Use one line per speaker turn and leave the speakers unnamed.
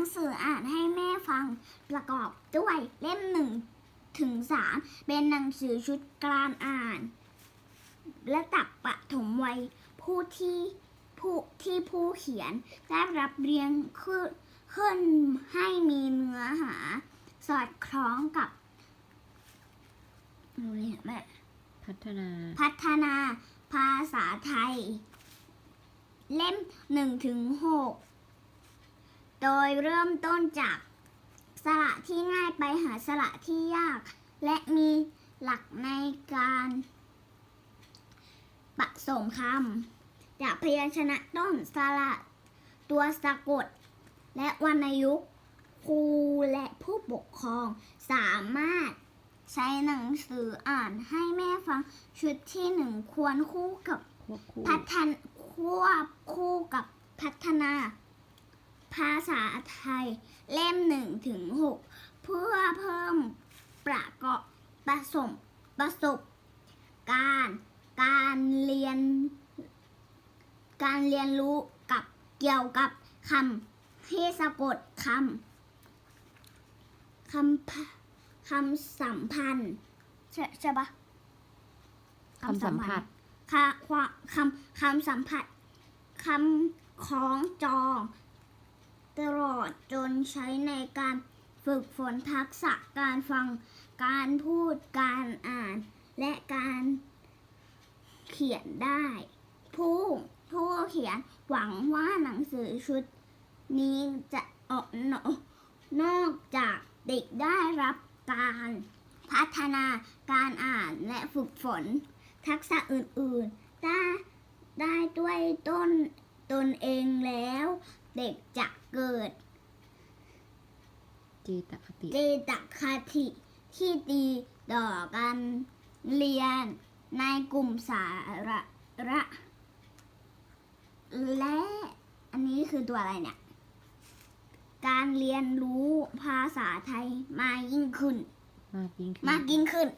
งสืออ่านให้แม่ฟังประกอบด้วยเล่มหนึ่งถึงสามเป็นหนังสือชุดการอ่านและตักปฐมวัยผู้ที่ผู้ที่ผู้เขียนได้รับเรียงขึ้นขึ้นให้มีเนื้อหา สอดคล้องกับรู้เลยแม่
พัฒนา
พัฒนาภาษาไทย เล่ม1ถึง6 โดยเริ่มต้นจากสระที่ง่ายไปหาสระที่ยาก และมีหลักในการผสมคำจากพยัญชนะต้นสระตัวสะกด และวรรณยุกต์ครูและผู้ปกครองสามารถใช้หนังสืออ่านให้แม่ฟังชุดที่หนึ่งควรคู่กับ
ควบคู่
พัฒนควบคู่กับพัฒนา ภาษาไทยเล่มหนึ่งถึงหกเพื่อเพิ่มประกอบประสมประสบการณ์การเรียน การเรียนรู้กับเกี่ยวกับคำที่สะกดคำคำพะคำสัมพันธ์ใช่ใช่ปะ
คำสัมผัส
คาความคำคำสัมผัสคำคล้องจองตลอ ดจนใช้ในการฝึกฝนทักษะการฟัง การพูด การอ่าน และการเขียนได้ ผู้ผู้เขียนหวังว่าหนังสือชุดนี้จะออกนนอกจากเด็กได้รับการพัฒนาการอ่านและฝึกฝน ทักษะอื่นๆ ได้ได้ด้วยต้นตนเองแล้ว เด็กจะเกิด
จีตคติ
เจตคติที่ดีต่อการเรียนในกลุ่มสาระระ และอันนี้คือตัวอะไรเนี่ย การเรียนรู้ภาษาไทยมากยิ่งขึ้น
มากยิ่งขึ้น
มากยิ่งขึ้น